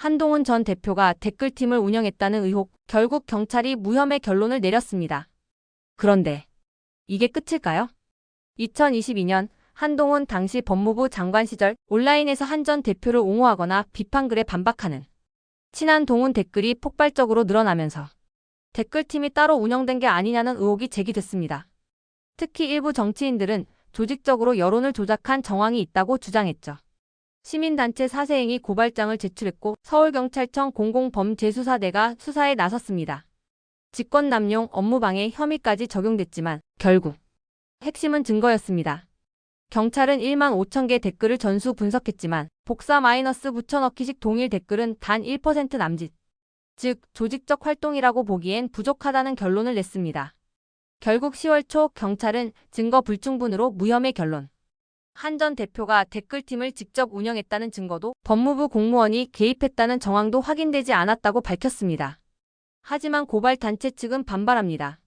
한동훈 전 대표가 댓글팀을 운영했다는 의혹, 결국 경찰이 무혐의 결론을 내렸습니다. 그런데 이게 끝일까요? 2022년 한동훈 당시 법무부 장관 시절 온라인에서 한 전 대표를 옹호하거나 비판글에 반박하는 친한 동훈 댓글이 폭발적으로 늘어나면서 댓글팀이 따로 운영된 게 아니냐는 의혹이 제기됐습니다. 특히 일부 정치인들은 조직적으로 여론을 조작한 정황이 있다고 주장했죠. 시민단체 사세행위 고발장을 제출했고 서울경찰청 공공범죄수사대가 수사에 나섰습니다. 직권남용 업무방해 혐의까지 적용됐지만 결국 핵심은 증거였습니다. 경찰은 1만 5천 개 댓글을 전수 분석했지만 복사 마이너스 붙여넣기식 동일 댓글은 단 1% 남짓. 즉 조직적 활동이라고 보기엔 부족하다는 결론을 냈습니다. 결국 10월 초 경찰은 증거 불충분으로 무혐의 결론. 한 전 대표가 댓글팀을 직접 운영했다는 증거도 법무부 공무원이 개입했다는 정황도 확인되지 않았다고 밝혔습니다. 하지만 고발 단체 측은 반발합니다.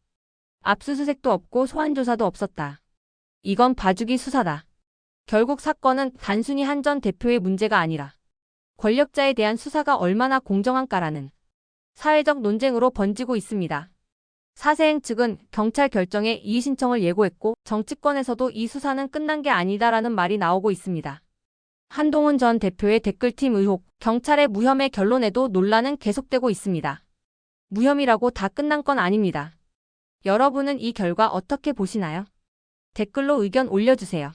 압수수색도 없고 소환조사도 없었다. 이건 봐주기 수사다. 결국 사건은 단순히 한 전 대표의 문제가 아니라 권력자에 대한 수사가 얼마나 공정한가라는 사회적 논쟁으로 번지고 있습니다. 사세행 측은 경찰 결정에 이의 신청을 예고했고 정치권에서도 이 수사는 끝난 게 아니다라는 말이 나오고 있습니다. 한동훈 전 대표의 댓글팀 의혹, 경찰의 무혐의 결론에도 논란은 계속되고 있습니다. 무혐의라고 다 끝난 건 아닙니다. 여러분은 이 결과 어떻게 보시나요? 댓글로 의견 올려주세요.